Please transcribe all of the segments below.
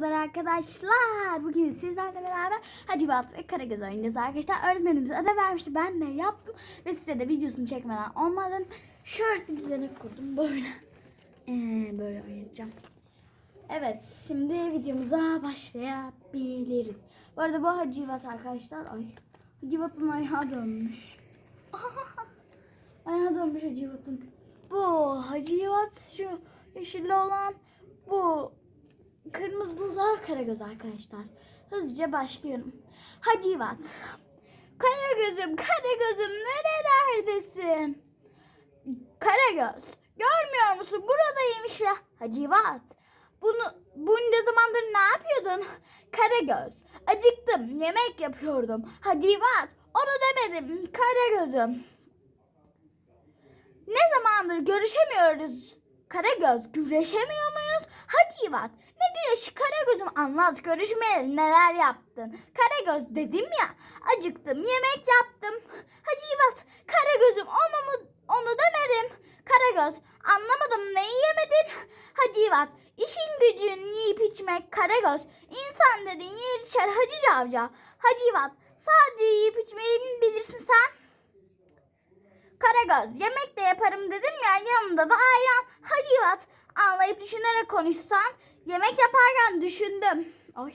Merhabalar arkadaşlar. Bugün sizlerle beraber Hadi Bat ve Karagöz oynayacağız arkadaşlar. Öğretmenimiz ödev vermişti. Ben de yaptım. Ve size de videosunu çekmeden olmadan şöyle bir düzenek kurdum. Böyle. Ee, böyle oynayacağım. Evet. Şimdi videomuza başlayabiliriz. Bu arada bu Hacivat arkadaşlar. Ay. Hacivat'ın ayağı dönmüş. ayağı dönmüş Hacivat'ın. Bu Hacivat şu yeşilli olan bu Kırmızılı da Karagöz arkadaşlar. Hızlıca başlıyorum. Hacivat. Karagöz'üm, Karagöz'üm nerelerdesin? Karagöz, görmüyor musun? Buradaymış ya. Hacivat. Bunu bunca zamandır ne yapıyordun? Karagöz. Acıktım. Yemek yapıyordum. Hacivat. Onu demedim. Karagöz'üm. Ne zamandır görüşemiyoruz? Karagöz güreşemiyor muyuz? Hadi Yivat güreşi Karagöz'üm anlat görüşmeyeli neler yaptın? Karagöz dedim ya acıktım yemek yaptım. Hadi Yivat Karagöz'üm onu mu onu demedim. Karagöz anlamadım neyi yemedin? Hadi Yivat işin gücün yiyip içmek Karagöz. İnsan dedin yer içer Hacı Cavcav. Hadi Yivat sadece yiyip içmeyi mi bilirsin sen? Karagöz yemek de yaparım dedim ya yanında da ayran. Hadi Yivat anlayıp düşünerek konuşsan. Yemek yaparken düşündüm. Ay.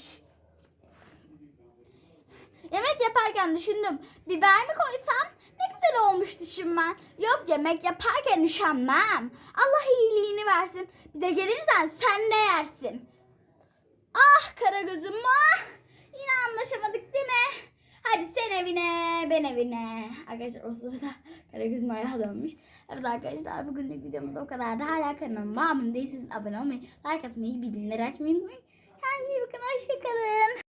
Yemek yaparken düşündüm. Biber mi koysam ne güzel olmuş düşünmen. Yok yemek yaparken üşenmem. Allah iyiliğini versin. Bize gelirsen sen ne yersin? Ah Karagöz'üm ah. Yine anlaşamadık değil mi? Hadi sen evine, ben evine. Arkadaşlar o sırada Karagöz'ün ayağı dönmüş. Evet arkadaşlar bugünlük videomuz o kadardı. Hala kanalıma abone değilseniz abone olmayı, like atmayı, bildirimleri açmayı unutmayın. Kendinize iyi bakın. Hoşçakalın.